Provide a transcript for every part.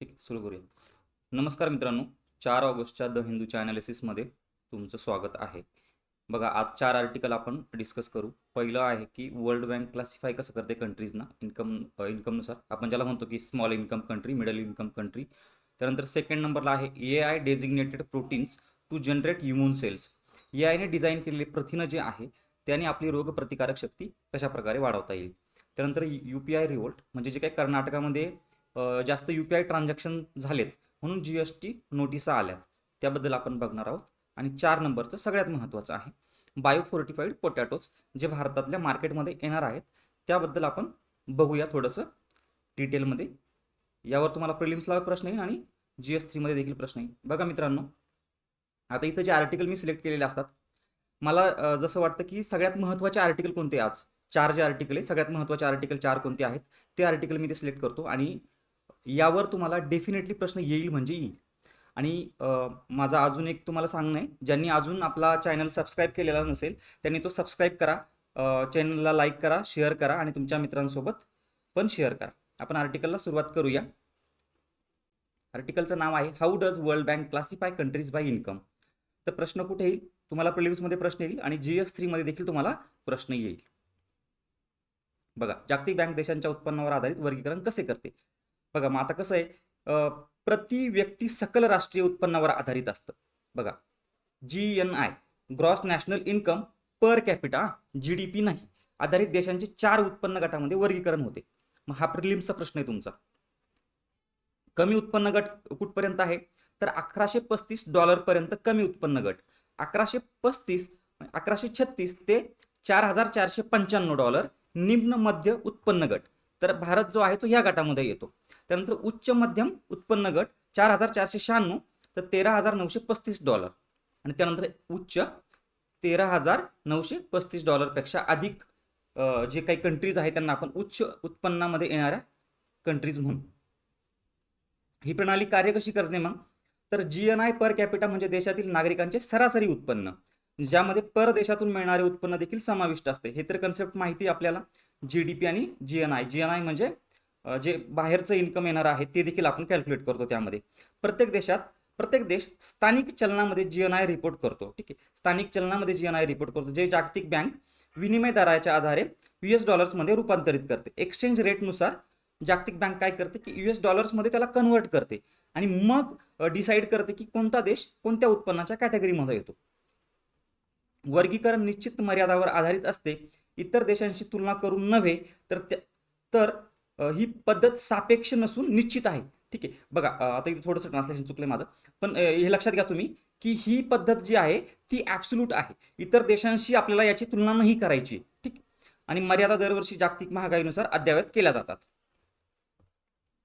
ठीक आहे सुरू करूया. नमस्कार मित्रांनो चार ऑगस्टच्या द हिंदूच्या अनालिसिसमध्ये तुमचं स्वागत आहे. बघा आज चार आर्टिकल आपण डिस्कस करू. पहिलं आहे की वर्ल्ड बँक क्लासिफाय कसं करते कंट्रीजना इन्कम इन्कमनुसार आपण ज्याला म्हणतो की small income country middle income country त्यानंतर सेकंड नंबरला आहे A I designated proteins to generate immune cells A आयने design केलेले प्रथिनं जे आहे त्याने आपली रोगप्रतिकारक शक्ती कशा प्रकारे वाढवता येईल? त्यानंतर यू पी आय रिवोल्ट म्हणजे जे काही कर्नाटकामध्ये जास्त यू पी आय ट्रान्झॅक्शन झालेत म्हणून जी एस टी नोटिसा आल्यात. त्याबद्दल आपण बघणार आहोत. आणि चार नंबरचं सगळ्यात महत्त्वाचं आहे. बायो फोर्टिफाईड पोटॅटोज जे भारतातल्या मार्केटमध्ये येणार आहेत त्याबद्दल आपण बघूया थोडंसं डिटेलमध्ये यावर तुम्हाला प्रिलिम्सला प्रश्न येईल आणि जी एस थ्रीमध्ये देखील प्रश्न येईल. बघा मित्रांनो आता इथं जे आर्टिकल मी सिलेक्ट केलेले असतात मला जसं वाटतं की सगळ्यात महत्त्वाचे आर्टिकल कोणते आज? चार जे आर्टिकल आहे सगळ्यात महत्त्वाचे आर्टिकल चार कोणते आहेत ते आर्टिकल मी ते सिलेक्ट करतो आणि यावर तुम्हाला डेफिनेटली प्रश्न येईल म्हणजे येईल. आणि माझा अजून एक तुम्हाला सांगणं आहे. ज्यांनी अजून आपला चॅनल सबस्क्राईब केलेला नसेल त्यांनी तो सबस्क्राईब करा. चॅनलला लाईक करा शेअर करा आणि तुमच्या मित्रांसोबत पण शेअर करा. आपण आर्टिकलला सुरुवात करूया. आर्टिकलचं नाव आहे how does world bank classify countries by income तर प्रश्न कुठे येईल? तुम्हाला प्रिलिम्समध्ये प्रश्न येईल आणि जी एस थ्रीमध्ये देखील तुम्हाला प्रश्न येईल. बघा जागतिक बँक देशांच्या उत्पन्नावर आधारित वर्गीकरण कसे करते? बघा मग आता कसं आहे प्रति व्यक्ती सकल राष्ट्रीय उत्पन्नावर आधारित असतं. बघा G N I gross national income per capita G D P नाही आधारित देशांचे चार उत्पन्न गटामध्ये वर्गीकरण होते. मग हा प्रिलिम्सचा प्रश्न आहे तुमचा. कमी उत्पन्न गट कुठपर्यंत आहे? तर अकराशे पस्तीस डॉलरपर्यंत कमी उत्पन्न गट. अकराशे पस्तीस अकराशे छत्तीस ते चार हजार चारशे पंच्याण्णव डॉलर निम्न मध्य उत्पन्न गट. तर भारत जो आहे तो या गटामध्ये येतो. त्यानंतर उच्च मध्यम उत्पन्न गट चार हजार चारशे शहाण्णव तर तेरा हजार नऊशे पस्तीस डॉलर. आणि त्यानंतर उच्च तेरा हजार नऊशे पस्तीस डॉलरपेक्षा अधिक जे काही कंट्रीज आहेत त्यांना आपण उच्च उत्पन्नामध्ये येणाऱ्या कंट्रीज म्हणू. ही प्रणाली कार्य कशी करते मग? तर G N I per capita म्हणजे देशातील नागरिकांचे सरासरी उत्पन्न. ज्यामध्ये परदेशातून मिळणारे उत्पन्न देखील समाविष्ट असते. हे तर कन्सेप्ट माहिती आपल्याला. जी डी पी आणि G N I G N I म्हणजे जे बाहेरचं इन्कम येणार आहे ते देखील आपण कॅल्क्युलेट करतो त्यामध्ये. प्रत्येक देशात प्रत्येक देश स्थानिक चलनामध्ये जी एन आय रिपोर्ट करतो ठीक आहे? स्थानिक चलनामध्ये जी एन आय रिपोर्ट करतो जे जागतिक बँक विनिमय दराच्या आधारे यू एस डॉलर्समध्ये रूपांतरित करते. एक्सचेंज रेटनुसार जागतिक बँक काय करते की यू एस डॉलर्समध्ये त्याला कन्वर्ट करते आणि मग डिसाईड करते की कोणता देश कोणत्या उत्पन्नाच्या कॅटेगरीमध्ये येतो. वर्गीकरण निश्चित मर्यादावर आधारित असते. इतर देशांशी तुलना करून नव्हे तर त्या तर ही पद्धत सापेक्ष नसून निश्चित आहे. ठीक आहे? बघा आता इथे थोडंसं ट्रान्सलेशन चुकलं माझं. पण हे लक्षात घ्या तुम्ही की ही पद्धत जी आहे ती ॲब्सोल्यूट आहे. इतर देशांशी आपल्याला याची तुलना नाही करायची. ठीक आणि मर्यादा दरवर्षी जागतिक महागाईनुसार अद्ययावत केल्या जातात.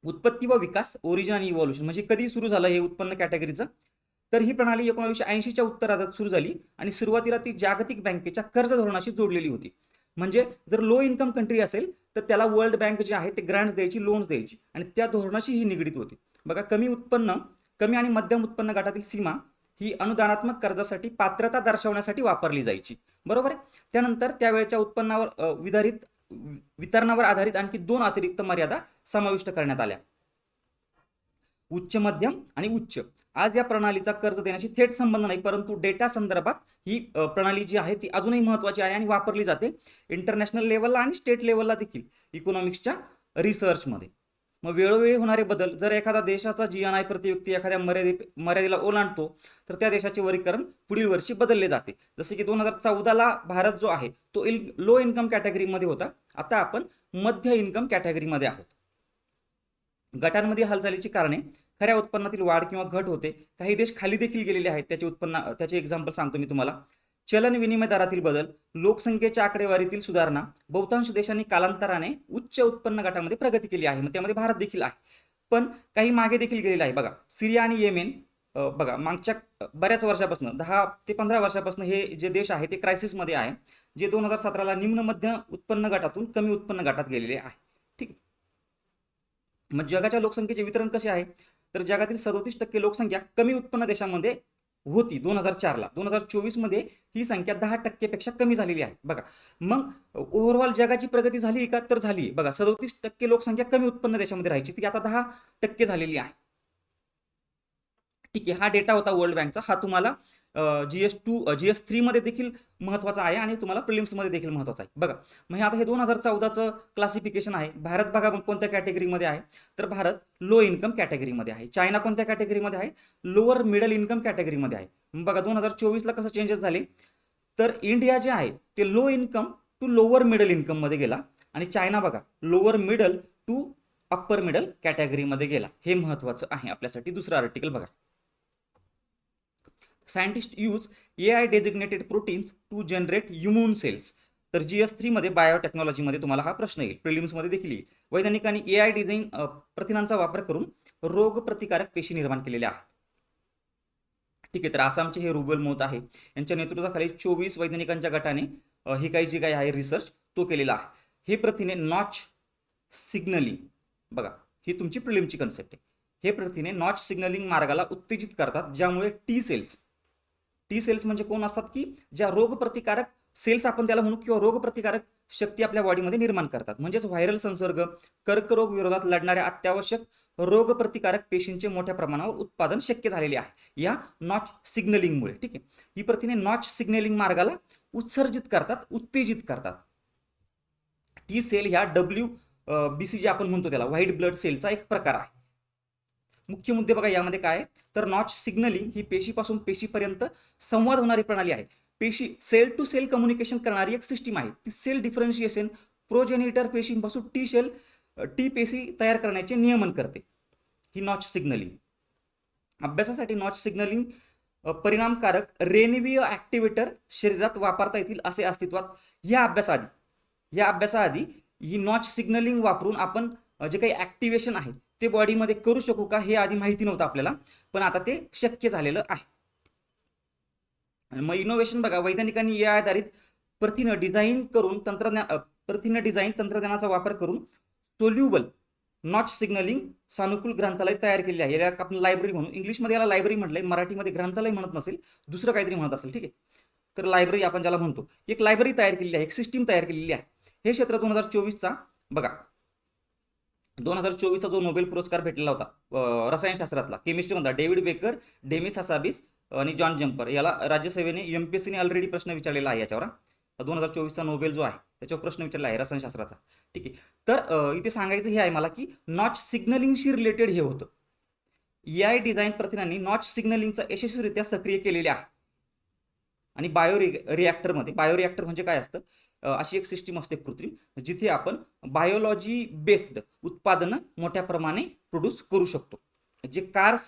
उत्पत्ती व विकास ओरिजिन आणि इव्हॉल्युशन म्हणजे कधी सुरू झालं हे उत्पन्न कॅटेगरीचं तर ही प्रणाली एकोणावीसशे ऐंशीच्या उत्तरार्धात सुरू झाली आणि सुरुवातीला ती जागतिक बँकेच्या कर्ज धोरणाशी जोडलेली होती. म्हणजे जर लो इन्कम कंट्री असेल तर त्याला वर्ल्ड बँक जे आहे ते ग्रँट्स द्यायची लोन्स द्यायची. आणि त्या धोरणाशी ही निगडीत होती. बघा कमी उत्पन्न कमी आणि मध्यम उत्पन्न गटातील सीमा ही अनुदानात्मक कर्जासाठी पात्रता दर्शवण्यासाठी वापरली जायची. बरोबर? आहे त्यानंतर त्यावेळेच्या उत्पन्नावर विधारित वितरणावर आधारित आणखी दोन अतिरिक्त मर्यादा समाविष्ट करण्यात आल्या. उच्च मध्यम आणि उच्च. आज या प्रणालीचा कर्ज देण्याशी थेट संबंध नाही परंतु डेटा संदर्भात ही प्रणाली जी आहे ती अजूनही महत्त्वाची आहे आणि वापरली जाते. इंटरनॅशनल लेवलला आणि स्टेट लेवलला देखील इकॉनॉमिक्सच्या रिसर्चमध्ये. मग वेळोवेळी होणारे बदल जर एखादा देशाचा जी एन आय प्रति व्यक्ती एखाद्या मर्यादे मर्यादेला ओलांडतो तर त्या देशाचे वर्गीकरण पुढील वर्षी बदलले जाते. जसे की दोन हजार चौदाला भारत जो आहे तो इल लो इन्कम कॅटेगरीमध्ये होता. आता आपण मध्य इन्कम कॅटेगरीमध्ये आहोत. गटांमध्ये हालचालीची कारणे खऱ्या उत्पन्नातील वाढ किंवा घट होते. काही देश खाली देखील गेलेले आहेत त्याचे उत्पन्न त्याचे एक्झाम्पल सांगतो मी तुम्हाला. चलन विनिमय दरातील बदल लोकसंख्येच्या आकडेवारीतील सुधारणा बहुतांश देशांनी कालांतराने उच्च उत्पन्न गटामध्ये प्रगती केली आहे. मग त्यामध्ये भारत देखील आहे. पण काही मागे देखील गेलेले आहे. बघा सिरिया आणि येमेन बघा मागच्या बऱ्याच वर्षापासून दहा ते पंधरा वर्षापासून हे जे देश आहे ते क्रायसिसमध्ये आहे जे दोन हजार सतराला निम्न मध्य उत्पन्न गटातून कमी उत्पन्न गटात गेलेले आहे. मग जगाच्या लोकसंख्येचे वितरण कसे आहे? तर जगातील सदोतीस टक्के लोकसंख्या कमी उत्पन्न देशामध्ये होती दोन हजार चारला. दोन हजार चोवीसमध्ये ही संख्या दहा टक्केपेक्षा कमी झालेली आहे. बघा मग ओव्हरऑल जगाची प्रगती झाली का? तर झाली. बघा सदोतीस टक्के लोकसंख्या कमी उत्पन्न देशामध्ये राहायची ती आता दहा टक्के झालेली आहे. ठीक आहे हा डेटा होता वर्ल्ड बँकचा हा तुम्हाला G S two G S थ्रीमध्ये देखील महत्त्वाचा आहे आणि तुम्हाला प्रिलिम्समध्ये देखील महत्त्वाचा आहे. बघा मग हे आता हे दोन हजार चौदाचं क्लासिफिकेशन आहे. भारत बघा मग कोणत्या कॅटेगरीमध्ये आहे? तर भारत लो इन्कम कॅटेगरीमध्ये आहे. चायना कोणत्या कॅटेगरीमध्ये आहे? लोअर मिडल इन्कम कॅटेगरीमध्ये आहे. मग बघा दोन हजार चोवीसला कसं चेंजेस झाले? तर इंडिया जे आहे ते low income to lower middle इन्कममध्ये गेला. आणि चायना बघा lower middle to upper middle कॅटेगरीमध्ये गेला. हे महत्त्वाचं आहे आपल्यासाठी. दुसरं आर्टिकल बघा. Scientist use A I designated proteins to generate immune cells तर जी एस थ्रीमध्ये बायोटेक्नॉलॉजीमध्ये तुम्हाला हा प्रश्न येईल. प्रिलिम्समध्ये देखील येईल. वैज्ञानिकांनी ए आय डिझाईन प्रथिनांचा वापर करून रोगप्रतिकारक पेशी निर्माण केलेल्या आहेत. ठीक आहे तर आसामचे हे रुबल मोत आहे. यांच्या नेतृत्वाखाली चोवीस वैज्ञानिकांच्या गटाने हे काही जे काही आहे रिसर्च तो केलेला आहे. हे प्रथिने नॉच सिग्नलिंग बघा ही तुमची प्रिलिमची कन्सेप्ट आहे. हे प्रथिने नॉच सिग्नलिंग मार्गाला उत्तेजित करतात ज्यामुळे टी सेल्स टी सेल्स म्हणजे कोण असतात की ज्या रोगप्रतिकारक सेल्स आपण त्याला म्हणू किंवा रोगप्रतिकारक शक्ती आपल्या बॉडीमध्ये निर्माण करतात. म्हणजेच व्हायरल संसर्ग कर्करोग विरोधात लढणाऱ्या अत्यावश्यक रोगप्रतिकारक पेशींचे मोठ्या प्रमाणावर उत्पादन शक्य झालेले आहे. या नॉच सिग्नलिंगमुळे ठीक आहे? ही प्रथिने नॉच सिग्नलिंग मार्गाला उत्सर्जित करतात उत्तेजित करतात. टी सेल ह्या डब्ल्यू बी सी जे आपण म्हणतो त्याला व्हाईट ब्लड सेलचा एक प्रकार आहे. मुख्य मुद्दे बघा यामध्ये काय तर नॉच सिग्नलिंग ही पेशीपासून पेशीपर्यंत संवाद होणारी प्रणाली आहे. पेशी सेल टू सेल कम्युनिकेशन करणारी एक सिस्टीम आहे. ती सेल डिफरन्शिएशन प्रोजेनिटर पेशींपासून टी सेल टी पेशी तयार करण्याचे नियमन करते. ही नॉच सिग्नलिंग. अभ्यासासाठी नॉच सिग्नलिंग परिणामकारक रेनिविय ॲक्टिवेटर शरीरात वापरता येतील असे अस्तित्वात. या अभ्यासाआधी या अभ्यासाआधी ही नॉच सिग्नलिंग वापरून आपण जे काही ॲक्टिवेशन आहे ते बॉडीमध्ये करू शकू का हे आधी माहिती नव्हतं आपल्याला पण आता ते शक्य झालेलं आहे. मग इनोव्हेशन बघा वैज्ञानिकांनी या आधारित प्रथिनं डिझाईन करून तंत्रज्ञान प्रथिनं डिझाईन तंत्रज्ञानाचा वापर करून सोल्युबल नॉच सिग्नलिंग सानुकूल ग्रंथालय तयार केले आहे. याला आपण लायब्ररी म्हणू. इंग्लिशमध्ये याला लायब्ररी म्हटलंय मराठीमध्ये ग्रंथालय म्हणत नसेल दुसरं काहीतरी म्हणत असेल ठीक आहे. तर लायब्ररी आपण ज्याला म्हणतो एक लायब्ररी तयार केलेली आहे एक सिस्टीम तयार केलेली आहे. हे क्षेत्र दोन हजार चोवीसचा बघा दोन हजार चोवीसचा जो नोबेल पुरस्कार भेटलेला होता रसायनशास्त्रातला केमिस्ट्रीमधला डेव्हिड बेकर डेमिस हसाबिस आणि जॉन जम्पर याला राज्यसभेने एम पी एस सीने ऑलरेडी प्रश्न विचारलेला आहे याच्यावर दोन हजार चोवीसचा नोबेल जो आहे त्याच्यावर प्रश्न विचारला आहे रसायनशास्त्राचा. ठीक आहे. तर इथे सांगायचं हे आहे मला की नॉच सिग्नलिंगशी रिलेटेड हे होतं. ए आय डिझाईन प्रथिनांनी नॉच सिग्नलिंगचा यशस्वीरित्या सक्रिय केलेले आहे. आणि बायो रिॲक्टरमध्ये बायो रिॲक्टर म्हणजे काय असतं? अशी एक सिस्टीम असते कृत्रिम जिथे आपण बायोलॉजी बेस्ड उत्पादनं मोठ्या प्रमाणे प्रोड्यूस करू शकतो. जे कार्स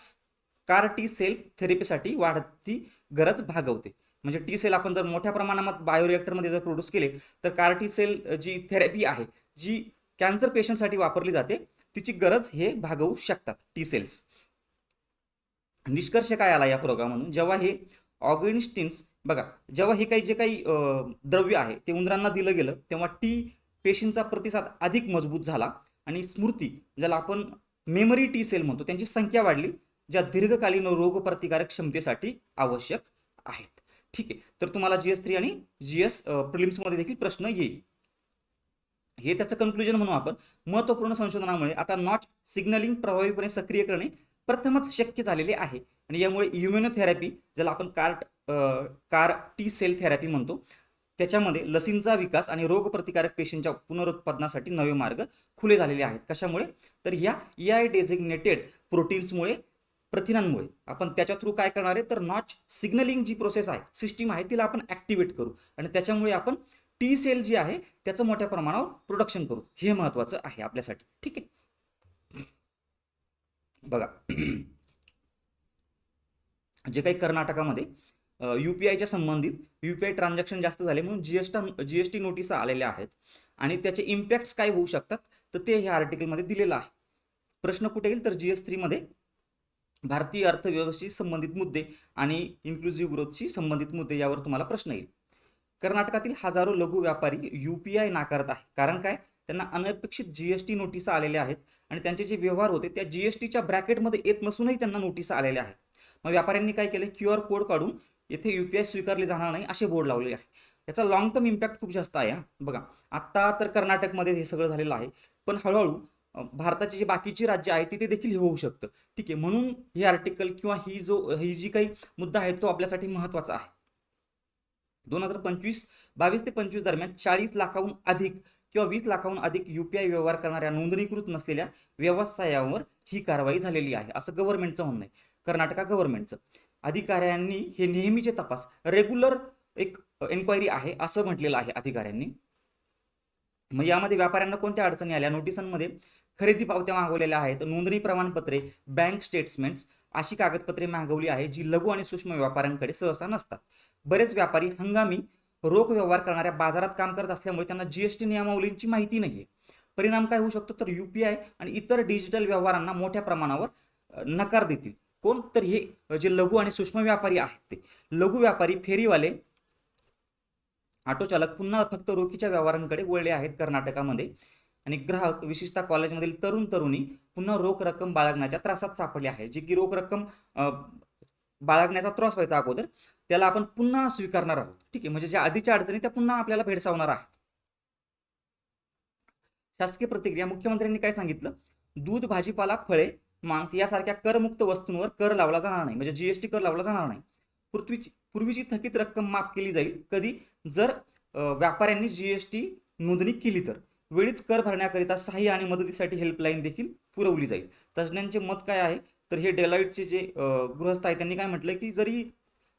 कार टी सेल थेरपीसाठी वाढती गरज भागवते. म्हणजे टी सेल आपण जर मोठ्या प्रमाणात बायोरिएक्टरमध्ये जर प्रोड्यूस केले तर कार टी सेल जी थेरपी आहे जी कॅन्सर पेशंटसाठी वापरली जाते तिची गरज हे भागवू शकतात टी सेल्स निष्कर्ष काय आला या प्रोग्राममधून जेव्हा हे ऑर्गॅनिस्टिन्स बघा जेव्हा हे काही जे काही द्रव्य आहे ते उंदरांना दिलं गेलं तेव्हा टी पेशींचा प्रतिसाद अधिक मजबूत झाला आणि स्मृती ज्याला आपण मेमरी टी सेल म्हणतो त्यांची संख्या वाढली ज्या दीर्घकालीन रोगप्रतिकारक क्षमतेसाठी आवश्यक आहेत. ठीक आहे तर तुम्हाला जी एस थ्री आणि जी एस प्रिलिम्समध्ये देखील प्रश्न येईल. हे त्याचं कन्क्लुजन म्हणू आपण. महत्त्वपूर्ण संशोधनामुळे आता नॉट सिग्नलिंग प्रभावीपणे सक्रिय करणे प्रथमच शक्य झालेले आहे. आणि यामुळे इम्युनोथेरपी ज्याला आपण cart car T cell therapy म्हणतो त्याच्यामध्ये लसींचा विकास आणि रोगप्रतिकारक पेशींच्या पुनरुत्पादनासाठी नवे मार्ग खुले झालेले आहेत. कशामुळे? तर ह्या ए आय डेझिग्नेटेड प्रोटीन्समुळे प्रथिनांमुळे. आपण त्याच्या थ्रू काय करणार आहे? तर नॉच सिग्नलिंग जी प्रोसेस आहे सिस्टीम आहे तिला आपण ॲक्टिवेट करू. आणि त्याच्यामुळे आपण टी सेल जी आहे त्याचं मोठ्या प्रमाणावर प्रोडक्शन करू. हे महत्त्वाचं आहे आपल्यासाठी. ठीक आहे? बघा. जे काही कर्नाटकामध्ये यू पी आयच्या संबंधित यू पी आय ट्रान्झॅक्शन जास्त झाले म्हणून G S T G S T notice आलेल्या आहेत. आणि त्याचे इम्पॅक्ट्स काय होऊ शकतात तर ते ह्या आर्टिकलमध्ये दिलेलं आहे. प्रश्न कुठे येईल? तर जी एस थ्रीमध्ये भारतीय अर्थव्यवस्थेशी संबंधित मुद्दे आणि इन्क्लुझिव्ह ग्रोथशी संबंधित मुद्दे यावर तुम्हाला प्रश्न येईल. कर्नाटकातील हजारो लघु व्यापारी यू पी आय नाकारत आहे कारण काय? त्यांना अनपेक्षित जी एस टी नोटीस आलेल्या आहेत. आणि त्यांचे जे व्यवहार होते त्या जी एस टीच्या ब्रॅकेटमध्ये येत नसूनही त्यांना नोटीस आलेल्या आहेत. मग व्यापाऱ्यांनी काय केलं? क्यू आर कोड काढून येथे यू पी आय स्वीकारले जाणार नाही असे बोर्ड लावले आहे. याचा लॉंग टर्म इम्पॅक्ट खूप जास्त आहे बघा आत्ता तर कर्नाटकमध्ये हे सगळं झालेलं आहे. पण हळूहळू भारताची जी बाकीची राज्य आहेत तिथे देखील हे होऊ शकतं. ठीक आहे म्हणून हे आर्टिकल किंवा ही जो ही जी काही मुद्दा आहे तो आपल्यासाठी महत्त्वाचा आहे. दोन हजार पंचवीस बावीस ते पंचवीस दरम्यान चाळीस लाखाहून अधिक किंवा वीस लाखाहून अधिक युपीआय व्यवहार करणाऱ्या नोंदणीकृत नसलेल्या व्यवसायावर ही कारवाई झालेली आहे. असं गव्हर्नमेंटचं म्हणणं आहे. कर्नाटका गव्हर्नमेंटचं अधिकाऱ्यांनी हे नेहमीचे तपास रेग्युलर एक एन्क्वायरी आहे असं म्हटलेलं आहे अधिकाऱ्यांनी. मग यामध्ये व्यापाऱ्यांना कोणत्या अडचणी आल्या? नोटिसांमध्ये खरेदी पावत्या मागवलेल्या आहेत. नोंदणी प्रमाणपत्रे बँक स्टेटमेंट्स अशी कागदपत्रे मागवली आहे जी लघु आणि सूक्ष्म व्यापाऱ्यांकडे सहसा नसतात. बरेच व्यापारी हंगामी रोख व्यवहार करणाऱ्या बाजारात काम करत असल्यामुळे त्यांना जीएसटी नियमावलींची माहिती नाही आहे परिणाम काय होऊ शकतो? तर यूपीआय आणि इतर डिजिटल व्यवहारांना मोठ्या प्रमाणावर नकार देतील. कोण? तर हे जे लघु आणि सूक्ष्म व्यापारी आहेत ते. लघु व्यापारी फेरीवाले ऑटो चालक पुन्हा फक्त रोखीच्या व्यवहारांकडे वळले आहेत कर्नाटकामध्ये. आणि ग्राहक विशेषतः कॉलेजमधील तरुण तरुणी पुन्हा रोख रक्कम बाळगण्याच्या त्रासात सापडले आहे जे की रोख रक्कम बाळगण्याचा त्रास व्हायचा अगोदर त्याला आपण पुन्हा स्वीकारणार आहोत. ठीक आहे? म्हणजे ज्या आधीच्या अडचणी त्या पुन्हा आपल्याला भेडसावणार आहेत. शासकीय प्रतिक्रिया मुख्यमंत्र्यांनी काय सांगितलं? दूध भाजीपाला फळे मांस यासारख्या करमुक्त वस्तूंवर कर लावला जाणार नाही. म्हणजे जीएसटी कर लावला जाणार नाही. पूर्वीची पूर्वीची थकीत रक्कम माफ केली जाईल. कधी? जर व्यापाऱ्यांनी जीएसटी नोंदणी केली तर. वेळीच कर भरण्याकरिता सहाय्य आणि मदतीसाठी हेल्पलाईन देखील पुरवली जाईल. तज्ज्ञांचे मत काय आहे? तर हे डेलाईटचे जे गृहस्थ आहे त्यांनी काय म्हटलं की जरी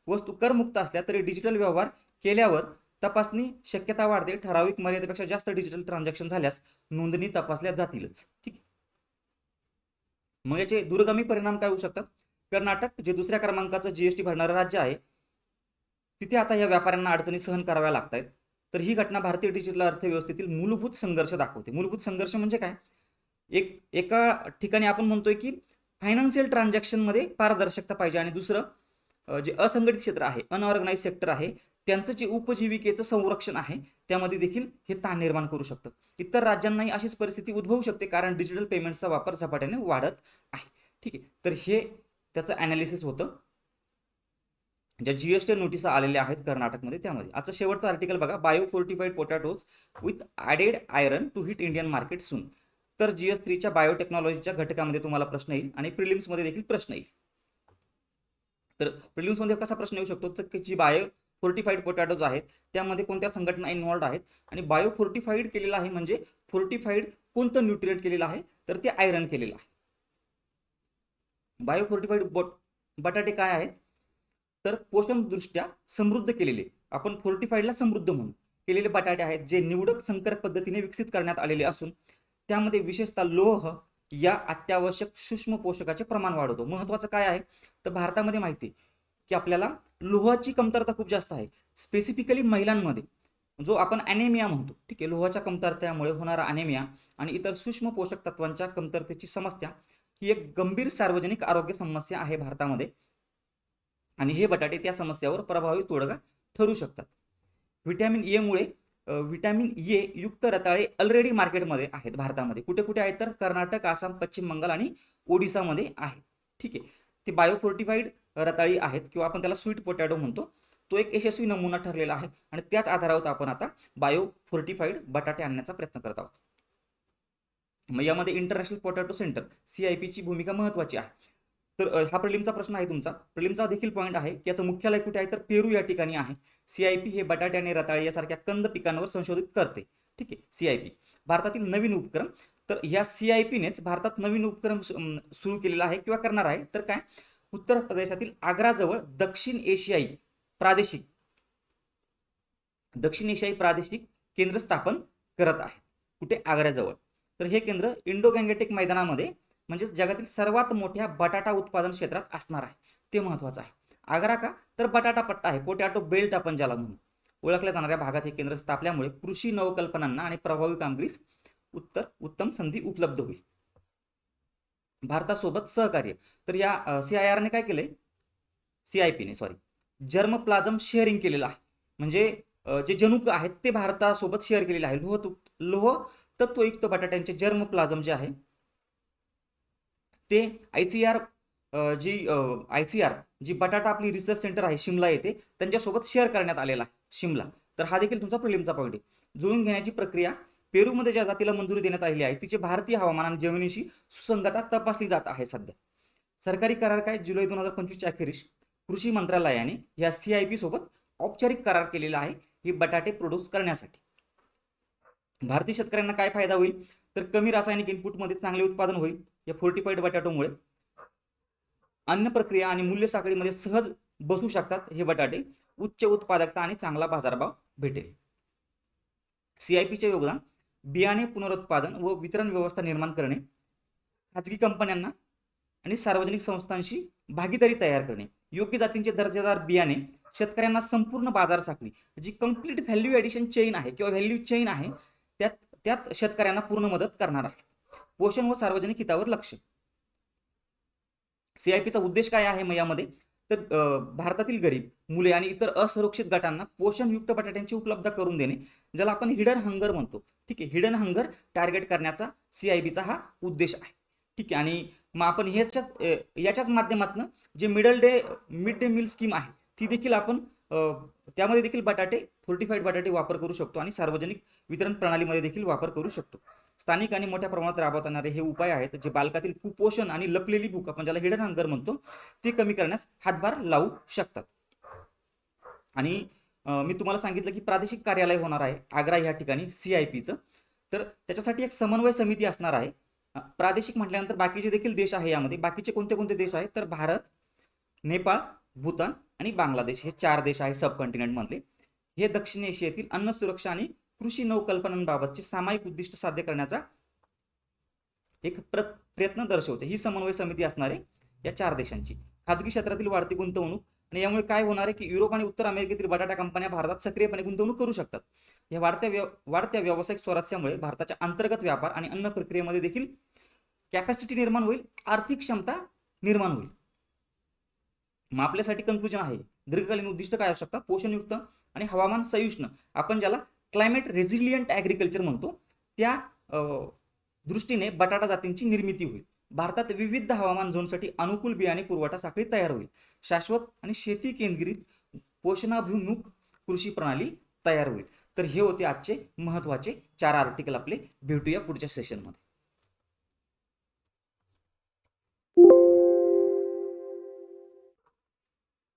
वस्तू करमुक्त असल्या तरी डिजिटल व्यवहार केल्यावर तपासणी शक्यता वाढते ठराविक मर्यादेपेक्षा जास्त डिजिटल ट्रान्झॅक्शन झाल्यास नोंदणी तपासल्या जातीलच. ठीक मग याचे दूरगामी परिणाम काय होऊ शकतात? कर्नाटक जे दुसऱ्या क्रमांकाचं जीएसटी भरणारं राज्य आहे तिथे आता या व्यापाऱ्यांना अडचणी सहन कराव्या लागत आहेत तर ही घटना भारतीय डिजिटल अर्थव्यवस्थेतील मूलभूत संघर्ष दाखवते. मूलभूत संघर्ष म्हणजे काय? एक एका ठिकाणी आपण म्हणतोय की फायनान्शियल ट्रान्झॅक्शनमध्ये पारदर्शकता पाहिजे. आणि दुसरं जे असंघटित क्षेत्र आहे अनऑर्गनाइज सेक्टर आहे त्यांचं जे उपजीविकेचं संरक्षण आहे त्यामध्ये देखील हे ताण निर्माण करू शकतं. इतर राज्यांनाही अशीच परिस्थिती उद्भवू शकते कारण डिजिटल पेमेंटचा वापर झपाट्याने वाढत आहे. ठीक आहे. तर हे त्याचं ॲनालिसिस होतं. ज्या जीएसटी नोटिसा आलेल्या आहेत कर्नाटकमध्ये त्यामध्ये. आजचा शेवटचा आर्टिकल बघा. Bio fortified potatoes with added iron to hit Indian market soon तर जीएस थ्रीच्या बायोटेक्नॉलॉजीच्या घटकामध्ये तुम्हाला प्रश्न येईल आणि प्रिलिम्समध्ये देखील प्रश्न येईल. तर प्रिलिम्समध्ये कसा प्रश्न येऊ शकतो? तर जी बायो फोर्टिफाईड पोटॅटोज आहेत त्यामध्ये कोणत्या संघटना इन्व्हॉल्ड आहेत? आणि बायो फोर्टिफाईड केलेलं आहे म्हणजे फोर्टिफाईड कोणतं न्यूट्रिएट केलेलं आहे? तर ते आयरन केलेलं आहे. बायो फोर्टिफाईड बोट बटाटे काय आहेत? तर पोषणदृष्ट्या समृद्ध केलेले आपण फोर्टिफाईडला समृद्ध म्हणून केलेले बटाटे आहेत जे निवडक संकर पद्धतीने विकसित करण्यात आलेले असून त्यामध्ये विशेषतः लोह या अत्यावश्यक सूक्ष्म पोषकाचे प्रमाण वाढवतो. महत्वाचं काय आहे? तर भारतामध्ये माहिती आहे की आपल्याला लोहाची कमतरता खूप जास्त आहे. स्पेसिफिकली महिलांमध्ये जो आपण ॲनेमिया म्हणतो ठीक आहे लोहाच्या कमतरतेमुळे होणारा ॲनेमिया आणि इतर सूक्ष्म पोषक तत्वांच्या कमतरतेची समस्या ही एक गंभीर सार्वजनिक आरोग्य समस्या आहे भारतामध्ये. आणि हे बटाटे त्या समस्यावर प्रभावी तोडगा ठरू शकतात. व्हिटॅमिन एमुळे व्हिटॅमिन ए युक्त रताळे ऑलरेडी मार्केटमध्ये आहेत भारतामध्ये. कुठे कुठे आहेत तर कर्नाटक आसाम पश्चिम बंगाल आणि ओडिसामध्ये आहेत. ठीक आहे. ते बायोफोर्टिफाईड रताळी आहेत किंवा आपण त्याला स्वीट पोटॅटो म्हणतो. तो एक यशस्वी नमुना ठरलेला आहे आणि त्याच आधारावर आपण आता बायो फोर्टिफाईड बटाटे आणण्याचा प्रयत्न करत आहोत. मग यामध्ये international potato centre C I भूमिका महत्वाची आहे. तर हा प्रिलिमचा प्रश्न आहे तुमचा. प्रिलिमचा देखील पॉईंट आहे की याचं मुख्यालय कुठे आहे? तर पेरू या ठिकाणी आहे. सी हे बटाटे आणि रताळे यासारख्या कंद पिकांवर संशोधित करते. ठीक आहे? सी भारतातील नवीन उपक्रम. तर ह्या सी आय पीनेच भारतात नवीन उपक्रम सुरू केलेला आहे किंवा करणार आहे. तर काय? उत्तर प्रदेशातील आग्राजवळ दक्षिण एशियाई प्रादेशिक दक्षिण एशियाई प्रादेशिक केंद्र स्थापन करत आहे. कुठे? आग्र्याजवळ तर हे केंद्र इंडो गँगेटिक मैदानामध्ये म्हणजेच जगातील सर्वात मोठ्या बटाटा उत्पादन क्षेत्रात असणार आहे. ते महत्त्वाचं आहे. आग्रा का? तर बटाटा पट्टा आहे. पोटॅटो बेल्ट आपण ज्याला म्हणून ओळखल्या जाणाऱ्या भागात हे केंद्र स्थापल्यामुळे कृषी नवकल्पनांना आणि प्रभावी कामगिरीस उत्तर उत्तम संधी उपलब्ध होईल. भारतासोबत सहकार्य. तर या सी आय आरने काय केलंय? सी आय पीने सॉरी जर्म प्लाझम शेअरिंग केलेलं आहे. म्हणजे जे जनुक आहेत ते भारतासोबत शेअर केलेले आहे. लोह लोह तत्वयुक्त बटाट्यांचे जर्म प्लाझम जे आहे ते I C R G I C R G बटाटा आपली रिसर्च सेंटर आहे शिमला येथे त्यांच्यासोबत शेअर करण्यात आलेला आहे शिमला. तर हा देखील तुमचा प्रिलिमचा पॉईंट आहे. जुळून घेण्याची प्रक्रिया पेरूमध्ये ज्या जातीला मंजुरी देण्यात आलेली आहे तिचे भारतीय हवामान आणि जमिनीशी सुसंगता तपासली जात आहे सध्या. सरकारी करार काय? जुलै दोन हजार पंचवीसच्या अखेरीस कृषी मंत्रालयाने या सी आय पी सोबत औपचारिक करार केलेला आहे हे बटाटे प्रोड्यूस करण्यासाठी. भारतीय शेतकऱ्यांना काय फायदा होईल? तर कमी रासायनिक इनपुटमध्ये चांगले उत्पादन होईल या फोर्टिफाईड बटाटोमुळे अन्न प्रक्रिया आणि मूल्य साखळीमध्ये सहज बसू शकतात हे बटाटे. उच्च उत्पादकता आणि चांगला बाजारभाव भेटेल. सीआयपीचे योगदान बियाणे पुनरुत्पादन व वितरण व्यवस्था निर्माण करणे खाजगी कंपन्यांना आणि सार्वजनिक संस्थांशी भागीदारी तयार करणे योग्य जातींचे दर्जेदार बियाणे शेतकऱ्यांना संपूर्ण बाजार साखळी जी कंप्लीट व्हॅल्यू ॲडिशन चेन आहे किंवा व्हॅल्यू चेन आहे त्यात शेतकऱ्यांना पूर्ण मदत करणार आहे पोषण व सार्वजनिक हितावर लक्ष. सीआयपीचा उद्देश काय आहे मग यामध्ये? तर भारतातील गरीब मुले आणि इतर असुरक्षित गटांना पोषणयुक्त बटाट्यांची उपलब्ध करून देणे ज्याला आपण हिडन हंगर म्हणतो. ठीक आहे हिडन हंगर टार्गेट करण्याचा सीआयबीचा हा उद्देश आहे. ठीक आहे आणि मग आपण ह्याच्याच याच्याच माध्यमातून जे middle day mid day meal scheme आहे ती देखील आपण अं, त्यामध्ये देखील बटाटे फोर्टिफाईड बटाटे वापर करू शकतो आणि सार्वजनिक वितरण प्रणालीमध्ये देखील वापर करू शकतो. स्थानिक आणि मोठ्या प्रमाणात राबवतणारे येणारे हे उपाय आहेत जे बालकातील कुपोषण आणि लपलेली भूक आपण ज्याला हिडन हंगर म्हणतो ते कमी करण्यास हातभार लावू शकतात. आणि मी तुम्हाला सांगितलं की प्रादेशिक कार्यालय होणार आहे आग्रा या ठिकाणी सी आय पीचं तर त्याच्यासाठी एक समन्वय समिती असणार आहे. प्रादेशिक म्हटल्यानंतर बाकीचे देखील देश आहे यामध्ये. बाकीचे कोणते कोणते देश आहेत? तर भारत नेपाळ भूतान आणि बांगलादेश हे चार देश आहे सब कॉन्टिनेंटमधले हे दक्षिण एशियातील अन्न सुरक्षा आणि कृषी नवकल्पनांबाबतचे सामायिक उद्दिष्ट साध्य करण्याचा एक प्र प्रयत्न दर्शवते. ही समन्वय समिती असणारे या चार देशांची. खाजगी क्षेत्रातील वाढती गुंतवणूक आणि यामुळे काय होणार आहे की युरोप आणि उत्तर अमेरिकेतील बटाटा कंपन्या भारतात सक्रियपणे गुंतवणूक करू शकतात. या वाढत्या वाढत्या व्यावसायिक स्वारस्यामुळे भारताच्या अंतर्गत व्यापार आणि अन्न प्रक्रियेमध्ये देखील कॅपॅसिटी निर्माण होईल आर्थिक क्षमता निर्माण होईल. मग आपल्यासाठी कन्क्लुजन आहे. दीर्घकालीन उद्दिष्ट काय असू शकतात? पोषणयुक्त आणि हवामान सयुष्ण आपण ज्याला क्लायमेट रेझिलियंट ॲग्रिकल्चर म्हणतो त्या दृष्टीने बटाटा जातींची निर्मिती होईल. भारतात विविध हवामान झोनसाठी अनुकूल बियाणे पुरवठा साखळी तयार होईल. शाश्वत आणि शेती केंद्रित पोषणाभिमुख कृषी प्रणाली तयार होईल. तर हे होते आजचे महत्त्वाचे चार आर्टिकल आपले. भेटूया पुढच्या सेशनमध्ये